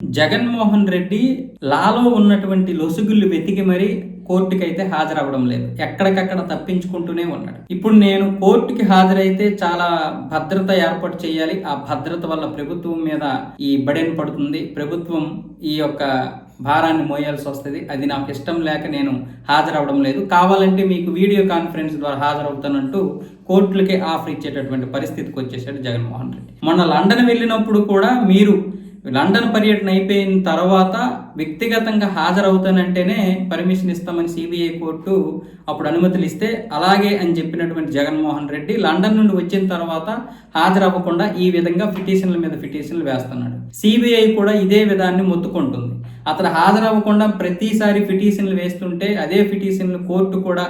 జగన్మోహన్ రెడ్డి లాలో ఉన్నటువంటి లొసుగులు వెతికి మరి కోర్టుకైతే హాజరవ్వడం లేదు. ఎక్కడికక్కడ తప్పించుకుంటూనే ఉన్నాడు. ఇప్పుడు నేను కోర్టుకి హాజరైతే చాలా భద్రత ఏర్పాటు చేయాలి. ఆ భద్రత వల్ల ప్రభుత్వం మీద ఈ బడెన్ పడుతుంది. ప్రభుత్వం ఈ యొక్క భారాన్ని మోయాల్సి వస్తుంది. అది నాకు ఇష్టం లేక నేను హాజరవడం లేదు. కావాలంటే మీకు వీడియో కాన్ఫరెన్స్ ద్వారా హాజరవుతానంటూ కోర్టులకే ఆఫర్ ఇచ్చేటటువంటి పరిస్థితికి వచ్చేసాడు జగన్మోహన్ రెడ్డి. మొన్న లండన్ వెళ్ళినప్పుడు కూడా మీరు లండన్ పర్యటన అయిపోయిన తర్వాత వ్యక్తిగతంగా హాజరవుతానంటేనే పర్మిషన్ ఇస్తామని సిబిఐ కోర్టు అప్పుడు అనుమతులు ఇస్తే అలాగే అని చెప్పినటువంటి జగన్మోహన్ రెడ్డి లండన్ నుండి వచ్చిన తర్వాత హాజరవ్వకుండా ఈ విధంగా పిటిషన్ల మీద పిటిషన్లు వేస్తున్నాడు. సిబిఐ కూడా ఇదే విధాన్ని మొత్తుకుంటుంది. అతను హాజరవ్వకుండా ప్రతిసారి పిటిషన్లు వేస్తుంటే అదే పిటిషన్లు కోర్టు కూడా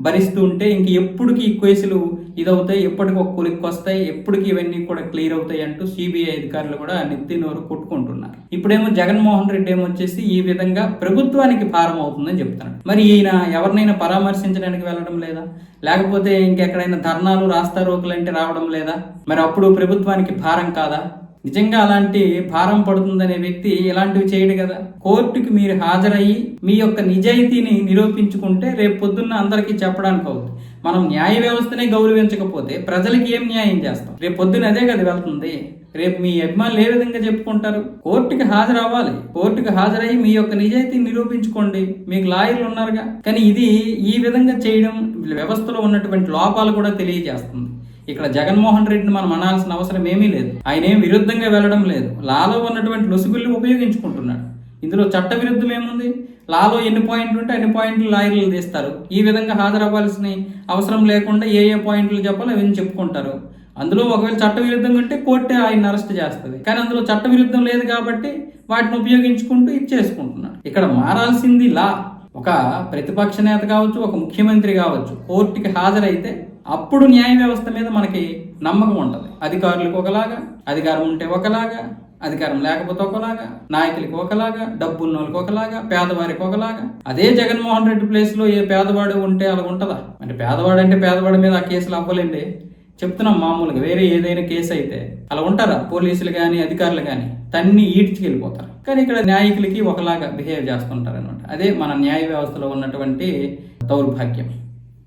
భరిస్తూ ఉంటే ఇంక ఎప్పటికి ఈ కేసులు ఇదవుతాయి ఎప్పటికి ఒక కొలిక్కి వస్తాయి ఎప్పటికి ఇవన్నీ కూడా క్లియర్ అవుతాయి అంటూ సిబిఐ అధికారులు కూడా నెత్తి నోరు కొట్టుకుంటున్నారు. ఇప్పుడేమో జగన్మోహన్ రెడ్డి ఏమో వచ్చేసి ఈ విధంగా ప్రభుత్వానికి భారం అవుతుందని చెప్తున్నాడు. మరి ఈయన ఎవరినైనా పరామర్శించడానికి వెళ్ళడం లేదా? లేకపోతే ఇంకెక్కడైనా ధర్నాలు రాస్తారోకులంటే రావడం లేదా? మరి అప్పుడు ప్రభుత్వానికి భారం కాదా? నిజంగా అలాంటి భారం పడుతుందనే వ్యక్తి ఇలాంటివి చేయడు కదా. కోర్టుకి మీరు హాజరయ్యి మీ యొక్క నిజాయితీని నిరూపించుకుంటే రేపు పొద్దున్న అందరికీ చెప్పడానికి అవుతుంది మనం న్యాయ వ్యవస్థనే గౌరవించకపోతే ప్రజలకి ఏం న్యాయం చేస్తాం? రేపు పొద్దున అదే కదా వెళ్తుంది. రేపు మీ అభిమానులు ఏ విధంగా చెప్పుకుంటారు? కోర్టుకి హాజరవ్వాలి. కోర్టుకి హాజరయ్యి మీ యొక్క నిజాయితీని నిరూపించుకోండి. మీకు లాయర్లు ఉన్నారుగా. కానీ ఇది ఈ విధంగా చేయడం వ్యవస్థలో ఉన్నటువంటి లోపాలు కూడా తెలియజేస్తుంది. ఇక్కడ జగన్మోహన్ రెడ్డిని మనం అనాల్సిన అవసరం ఏమీ లేదు. ఆయన ఏం విరుద్ధంగా వెళ్ళడం లేదు. లాలో ఉన్నటువంటి లొసుగుల్ని ఉపయోగించుకుంటున్నాడు. ఇందులో చట్ట విరుద్ధం ఏముంది? లాలో ఎన్ని పాయింట్లు ఉంటే అన్ని పాయింట్లు లాయర్లు తీస్తారు. ఈ విధంగా హాజరవ్వాల్సిన అవసరం లేకుండా ఏ ఏ పాయింట్లు చెప్పాలో అవన్నీ చెప్పుకుంటారు. అందులో ఒకవేళ చట్ట విరుద్ధంగా ఉంటే కోర్టే ఆయన అరెస్ట్ చేస్తుంది. కానీ అందులో చట్ట విరుద్ధం లేదు కాబట్టి వాటిని ఉపయోగించుకుంటూ ఇచ్చేసుకుంటున్నాడు ఇక్కడ మారాల్సింది లా. ఒక ప్రతిపక్ష నేత కావచ్చు ఒక ముఖ్యమంత్రి కావచ్చు కోర్టుకి హాజరైతే అప్పుడు న్యాయ వ్యవస్థ మీద మనకి నమ్మకం ఉంటుంది. అధికారులకు ఒకలాగా అధికారం ఉంటే ఒకలాగా అధికారం లేకపోతే ఒకలాగా నాయకులకి ఒకలాగా డబ్బున్న వాళ్ళకి ఒకలాగా పేదవారికి ఒకలాగా. అదే జగన్మోహన్ రెడ్డి ప్లేస్లో ఏ పేదవాడు ఉంటే అలా ఉంటుందా? అంటే పేదవాడు అంటే పేదవాడి మీద ఆ కేసులు అవ్వలేండి. చెప్తున్నాం మామూలుగా వేరే ఏదైనా కేసు అయితే అలా ఉంటారా? పోలీసులు కానీ అధికారులు కానీ తన్ని ఈడ్చుకెళ్ళిపోతారు. కానీ ఇక్కడ న్యాయకులకి ఒకలాగా బిహేవ్ చేస్తుంటారు అనమాట అదే మన న్యాయ వ్యవస్థలో ఉన్నటువంటి దౌర్భాగ్యం.